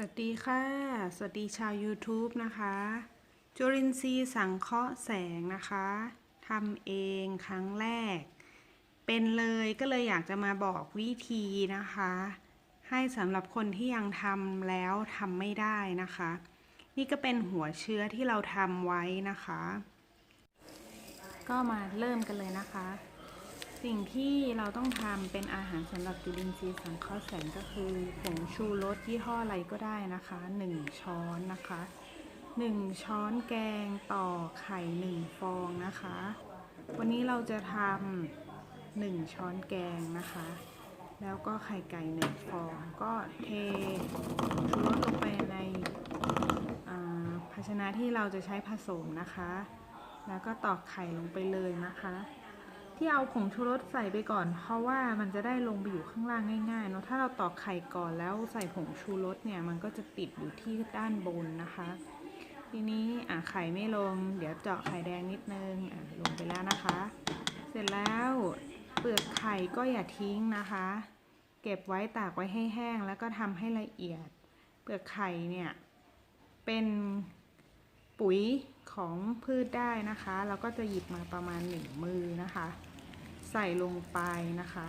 สวัสดีค่ะ สวัสดีชาว YouTube นะคะ จุรินทรีย์สังเคราะห์แสงนะคะทำเองครั้งแรก เป็นเลยก็เลยอยากจะมาบอกวิธีนะคะ ให้สำหรับคนที่ยังทำแล้วทำไม่ได้นะคะ นี่ก็เป็นหัวเชื้อที่เราทำไว้นะคะ ก็มาเริ่มกันเลยนะคะ สิ่งที่เราต้องทำเป็นอาหารสำหรับจุลินทรีย์สังเคราะห์แสงก็คือผงชูรสยี่ห้ออะไรก็ได้นะคะ 1 ช้อนนะคะ 1 ช้อนแกงต่อไข่ 1 ฟองนะคะ วันนี้เราจะทำ1ช้อนแกงนะคะ แล้วก็ไข่ไก่ 1 ฟอง ก็เทชูรสลงไปในภาชนะที่เราจะใช้ผสมนะคะ แล้วก็ตอกไข่ลงไปเลยนะคะ ที่เอาผงชูรสใส่ไปก่อน เพราะว่ามันจะได้ลงไปอยู่ข้างล่างง่ายๆเนาะถ้าเราตอกไข่ก่อนแล้วใส่ผงชูรสเนี่ยมันก็จะติดอยู่ที่ด้านบนนะคะ ทีนี้อะไข่ไม่ลง เดี๋ยวเจาะไข่แดงนิดนึงอะลงไปแล้วนะคะ เสร็จแล้วเปลือกไข่ก็อย่าทิ้งนะคะ เก็บไว้ตากไว้ให้แห้งแล้วก็ทำให้ละเอียด เปลือกไข่เนี่ยเป็นปุ๋ยของพืชได้นะคะ เราก็จะหยิบมาประมาณหนึ่งมือนะคะ ใส่ลงไปนะคะ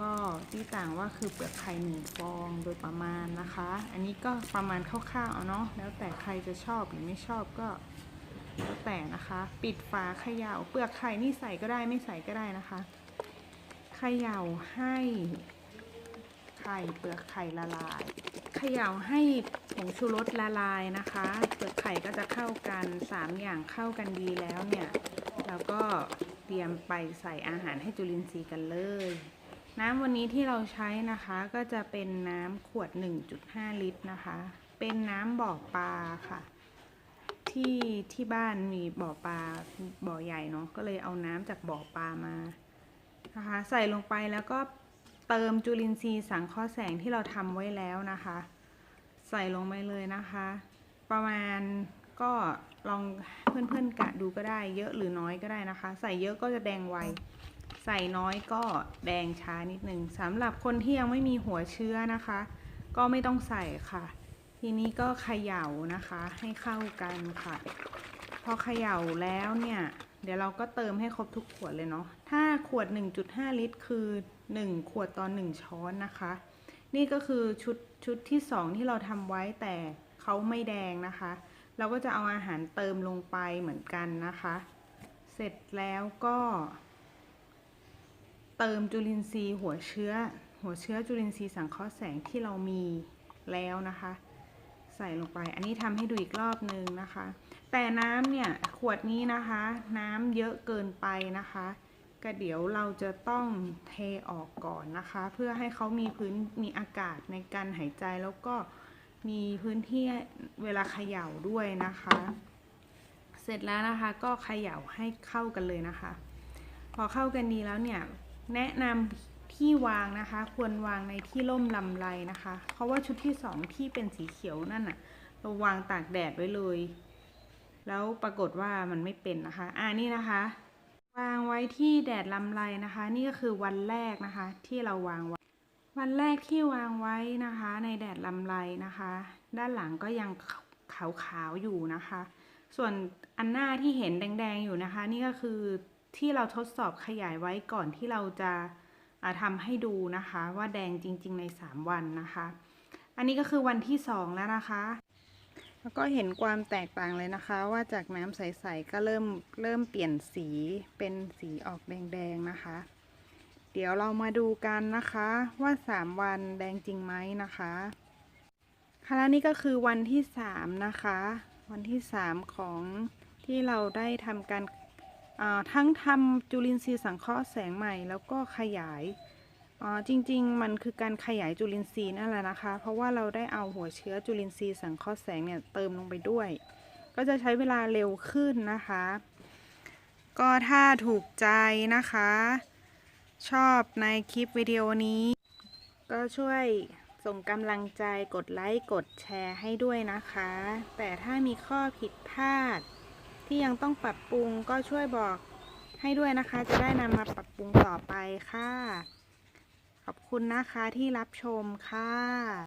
ก็ที่ต่างว่าคือเปลือกไข่หนึ่งฟองโดยประมาณนะคะ อันนี้ก็ประมาณคร่าวๆเอาเนาะแล้วแต่ใครจะชอบหรือไม่ชอบก็แล้วแต่นะคะ ปิดฝาเขย่าเปลือกไข่นี่ใส่ก็ได้ไม่ใส่ก็ได้นะคะเขย่าให้ไข่เปลือกไข่ละลายเขย่าให้ผงชูรสละลายนะคะ เปลือกไข่ก็จะเข้ากันสามอย่างเข้ากันดีแล้วเนี่ย แล้วก็ เตรียมไปใส่อาหารให้จุลินทรีย์กันเลย น้ำวันนี้ที่เราใช้นะคะก็จะเป็นน้ำขวด 1.5 ลิตรนะคะ เป็นน้ำบ่อปลาค่ะ ที่ที่บ้านมีบ่อปลาบ่อใหญ่เนาะก็เลยเอาน้ำจากบ่อปลามานะคะใส่ลงไปแล้วก็เติมจุลินทรีย์สังเคราะห์แสงที่เราทำไว้แล้วนะคะ ใส่ลงไปเลยนะคะ ประมาณก็ ลองเพื่อนๆกะดูก็ได้ เยอะหรือน้อยก็ได้นะคะ ใส่เยอะก็จะแดงไว ใส่น้อยก็แดงช้านิดนึงสำหรับคนที่ยังไม่มีหัวเชื้อนะคะ ก็ไม่ต้องใส่ค่ะ ทีนี้ก็เขย่านะคะให้เข้ากันค่ะ พอเขย่าแล้วเนี่ย เดี๋ยวเราก็เติมให้ครบทุกขวดเลยเนาะถ้าขวด 1.5 ลิตร คือ 1 ขวดต่อ1ช้อนนะคะ นี่ก็คือชุดชุดที่ 2 ที่เราทำไว้แต่เขาไม่แดงนะคะ เราก็จะเอาอาหารเติมลงไปเหมือนกันนะคะ เสร็จแล้วก็ เติมจุลินทรีย์หัวเชื้อ หัวเชื้อจุลินทรีย์สังเคราะห์แสงที่เรามีแล้วนะคะ ใส่ลงไป อันนี้ทำให้ดูอีกรอบนึงนะคะ แต่น้ำเนี่ยขวดนี้นะคะ น้ำเยอะเกินไปนะคะก็เดี๋ยวเราจะต้องเทออกก่อนนะคะ เพื่อให้เขามีพื้นมีอากาศในการหายใจแล้วก็ มีพื้นที่เวลาเขย่าด้วยนะคะ เสร็จแล้วนะคะก็เขย่าให้เข้ากันเลยนะคะ พอเข้ากันดีแล้วเนี่ยแนะนำที่วางนะคะ ควรวางในที่ร่มลำไรนะคะ เพราะว่าชุดที่สองที่เป็นสีเขียวนั่นน่ะเราวางตากแดดไว้เลย แล้วปรากฏว่ามันไม่เป็นนะคะอ่านี่นะคะ วางไว้ที่แดดลำไรนะคะ นี่ก็คือวันแรกนะคะ ที่เราวางไว้ วันแรกที่วางไว้นะคะ ในแดดลำไรนะคะ ด้านหลังก็ยังขาวๆอยู่นะคะ ส่วนอันหน้าที่เห็นแดงๆอยู่นะคะ นี่ก็คือที่เราทดสอบขยายไว้ก่อนที่เราจะาทำให้ดูนะคะ ว่าแดงจริง ๆ ใน 3 วันนะคะ อันนี้ก็คือวันที่ 2 แล้วนะคะ แล้วก็เห็นความแตกต่างเลยนะคะ ว่าจากน้ำใส ๆ ก็เริ่มเริ่มเปลี่ยนสีเป็นสีออกแดง ๆ นะคะ เดี๋ยวเรามาดูกันนะคะว่า 3 วันแดงจริงไหมนะคะค่ะและนี่ก็คือวันที่ 3 นะคะ วันที่ 3 ของที่เราได้ทำการทั้งทำจุลินทรีย์สังเคราะห์แสงใหม่ แล้วก็ขยายจริง ๆ มันคือการขยายจุลินทรีย์นั่นแหละนะคะ เพราะว่าเราได้เอาหัวเชื้อจุลินทรีย์สังเคราะห์แสงเนี่ยเติมลงไปด้วย ก็จะใช้เวลาเร็วขึ้นนะคะ ก็ถ้าถูกใจนะคะ ชอบในคลิปวิดีโอนี้ ก็ช่วยส่งกำลังใจกดไลค์กดแชร์ให้ด้วยนะคะ แต่ถ้ามีข้อผิดพลาด ที่ยังต้องปรับปรุงก็ช่วยบอกให้ด้วยนะคะ จะได้นำมาปรับปรุงต่อไปค่ะ ขอบคุณนะคะที่รับชมค่ะ